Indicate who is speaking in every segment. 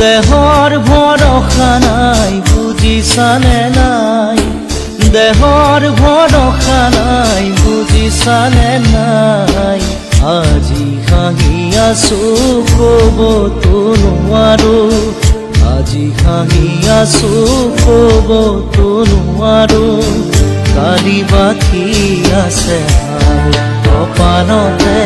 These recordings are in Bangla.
Speaker 1: দেহৰ ভৰসা নাই বুজিছানে নাই। দেহৰ ভৰসা নাই বুজিছানে নাই। আজি হাঁহি আছো ক'বতো নোৱাৰো আজি হাঁহি আছো ক'বতো নোৱাৰো কালি বাকী আছে কপালতে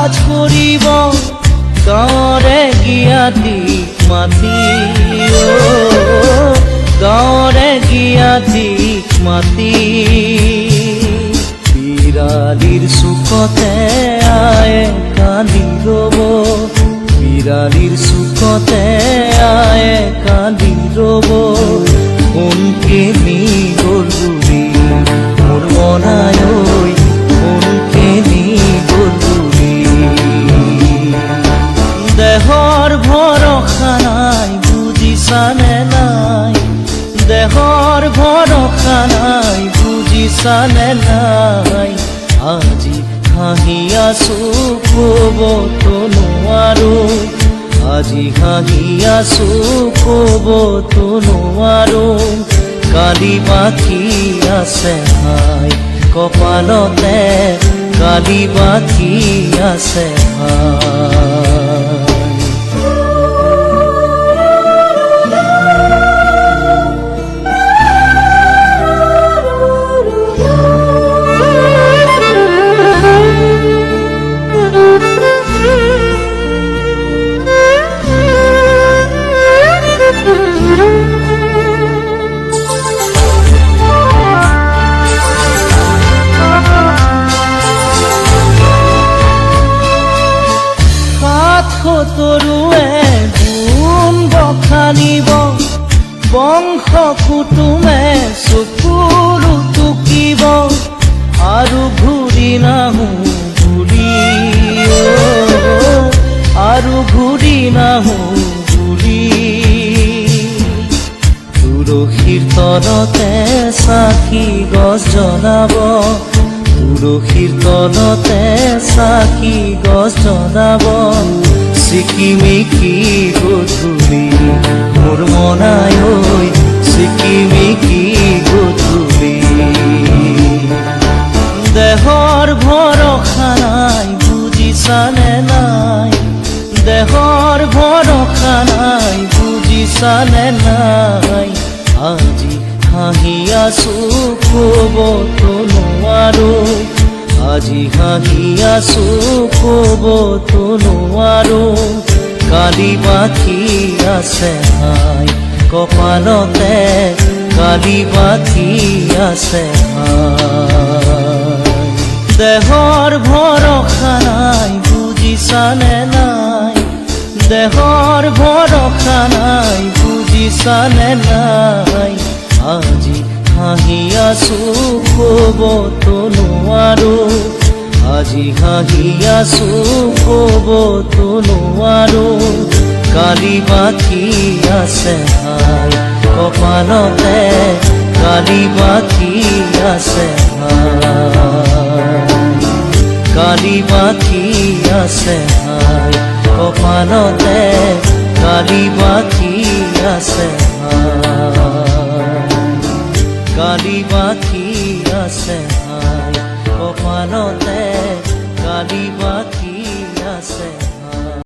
Speaker 1: কাজ কৰিব গাঁৱৰে জ্ঞাতি মাতি গাঁরে গাঁৱৰে জ্ঞাতি মাতি। বিৰালিৰ চুকতে আয়ে কান্দি ৰব বিৰালিৰ চুকতে দেহৰ ভৰসা নাই বুজিছানে নাই। আজি হাঁহি আছো ক'বতো নোৱাৰো আজি হাঁহি আছো ক'বতো নোৱাৰো কালি বাকী আছে হাই কপালতে। কালি বাকী আছে হাই সাত সতৰুৱে গুণ বখানিব বংশ কুটুমে চকুৰু টুকিব আৰু ঘূৰি নাহো অ, আৰু ঘূৰি নাহো বুলি। তুলসীৰ তলতে চাকি গছ জ্বলাব তুলসীৰ তলতে চাকি গছ জ্বলাব। চিকিমিকি গধূলি মোৰ মনাই ঐ চিকিমিকি গধূলি দেহৰ ভৰসা নাই বুজিছানে নাই। দেহৰ ভৰসা নাই বুজিছানে নাই। আজি হাঁহি আছো ক'বতো নোৱাৰো আজি হাঁহি আছো ক'বতো নোৱাৰো কালি বাকী আছে হাই, কপালতে কালি বাকী আছে হাই। দেহৰ ভৰসা নাই বুজিছানে নাই? দেহৰ ভৰসা নাই বুজিছানে নাই? আজি হাঁহি আছো ক'বতো নোৱাৰো আজি হাঁহি আছো ক'বতো নোৱাৰো কালি বাকী আছে হাই, কপালতে কালি বাকী আছে হাই। কালি বাকী আছে হাই, কপালতে কালি বাকী আছে কালি বাকী আছে Nalipat